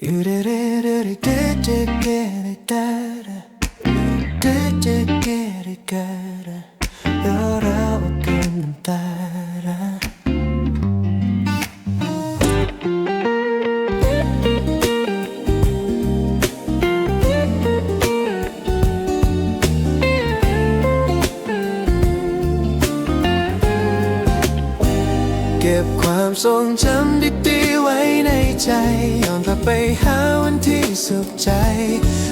으르르르르 뜨뜨깨를 따라 뜨뜨깨를 깔아 열아홉根는 따라. ทรงจำดีๆไว้ในใจย้อนกลับไปหาวันที่สุขใจ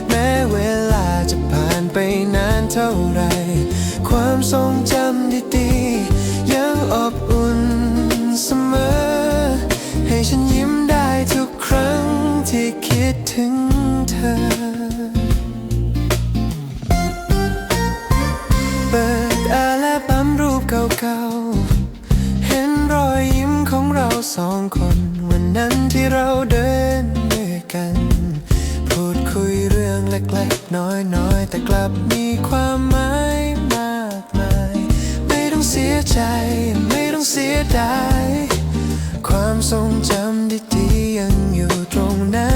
แม้เวลาจะผ่านไปนานเท่าไร ความทรงจำดีๆ สองคนวันนั้นที่เราเดินด้วยกัน พูดคุยเรื่องเล็กๆ น้อยๆ แต่กลับมีความหมายมากมาย ไม่ต้องเสียใจ ไม่ต้องเสียดาย ความทรงจำดีๆยังอยู่ตรงนั้น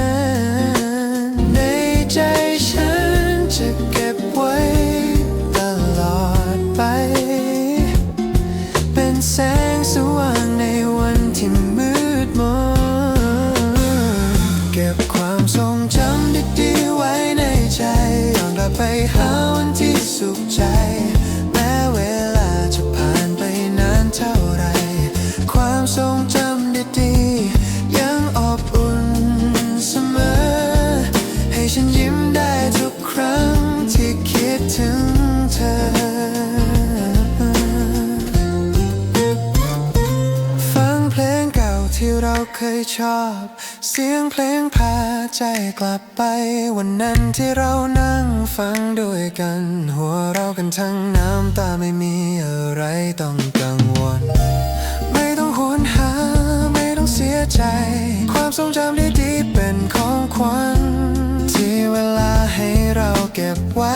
ใน สุขใจ แม้เวลาจะผ่านไปนานเท่าไร ความทรงจำดีๆ ยังอบอุ่นเสมอ ให้ฉันยิ้มได้ทุกครั้งที่คิดถึงเธอ เคยชอบ เสียงเพลงพาใจกลับไป วันนั้นที่เรานั่งฟังด้วยกัน หัวเรากันทั้งน้ำตาไม่มีอะไรต้องกังวล ไม่ต้องหวนหา ไม่ต้องเสียใจ ความทรงจำดีๆเป็นของขวัญที่เวลาให้เราเก็บไว้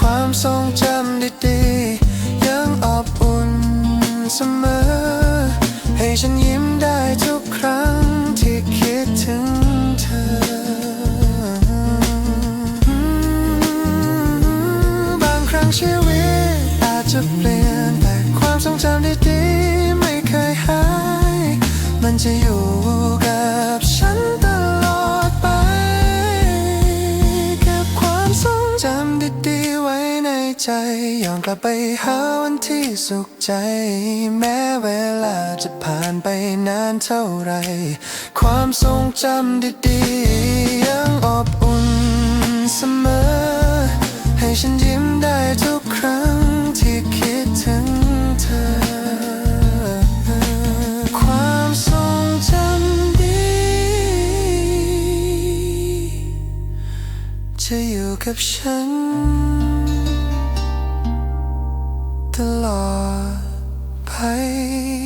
ความทรงจำดีๆ ยังอบอุ่นเสมอ ให้ฉันยิ้มได้ทุกครั้งที่คิดถึงเธอบางครั้งชีวิตอาจจะเปลี่ยนแต่ความทรงจำดีๆ ไม่เคยหาย มันจะอยู่ ใจย้อนกลับไปหาวันที่สุขใจ แม้เวลาจะผ่านไปนานเท่าไร ความทรงจำดีๆ ยังอบอุ่นเสมอ ให้ฉันยิ้มได้ทุกครั้งที่คิดถึงเธอ ความทรงจำดี จะอยู่กับฉัน the law pay